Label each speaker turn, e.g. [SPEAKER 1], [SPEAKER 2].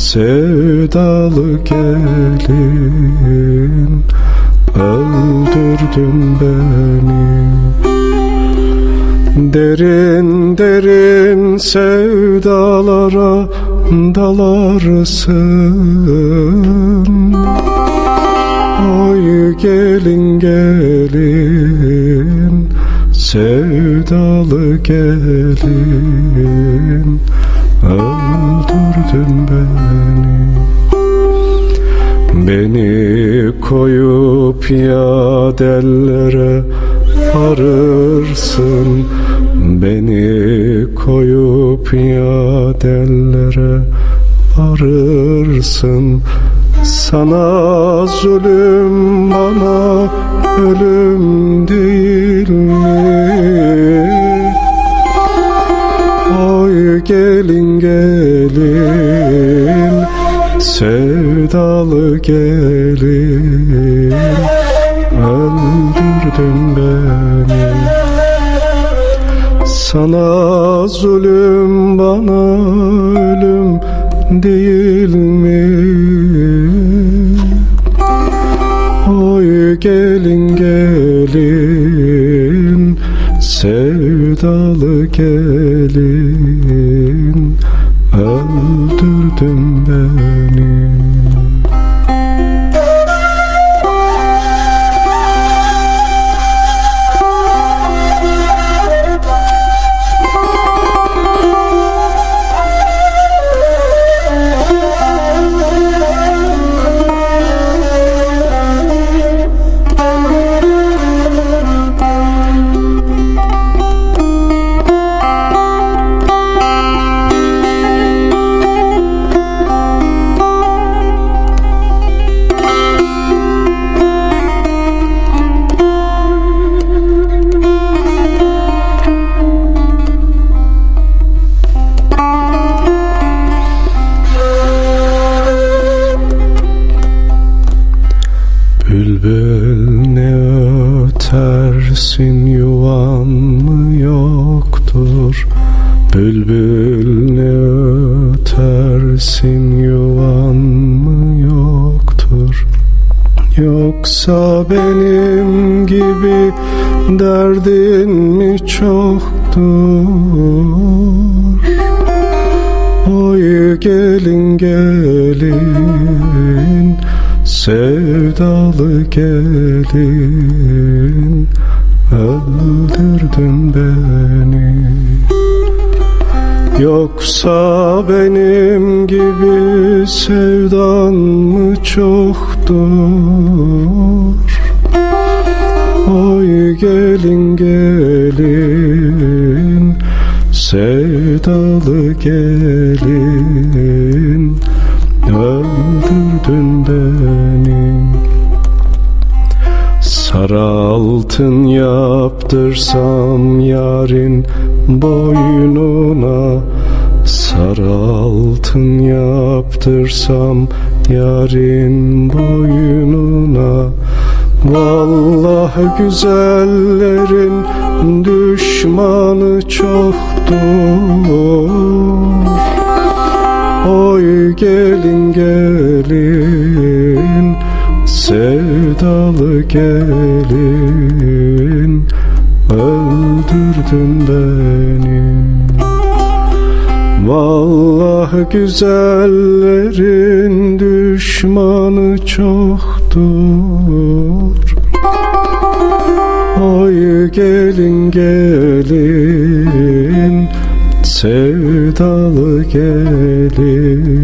[SPEAKER 1] Sevdalı gelin Öldürdün beni. Derin derin sevdalara dalarsın. Oy gelin gelin Sevdalı gelin Öldürdün beni. Beni koyup ya dellere arırsın Beni koyup ya dellere arırsın Sana zulüm bana ölüm değil Sevdalı gelin. Öldürdün beni. Sana zulüm bana ölüm değil mi? Oy gelin gelin. Sevdalı gelin. Öldürdün beni ötersin yuvan mı yoktur? Bülbül ne ötersin yuvan mı yoktur? Yoksa benim gibi derdin mi çoktur? Oy gelin gelin Sevdalı gelin Yoksa benim gibi sevdan mı çoktur? Oy gelin gelin Sevdalı gelin Sarı altın yaptırsam yarın boynuna Sarı altın yaptırsam yarın boynuna. Vallahi güzellerin düşmanı çoktur. Oy gelin gelin Sevdalı gelin Öldürdün beni. Vallahi güzellerin düşmanı çoktur. Oy gelin gelin Sevdalı gelin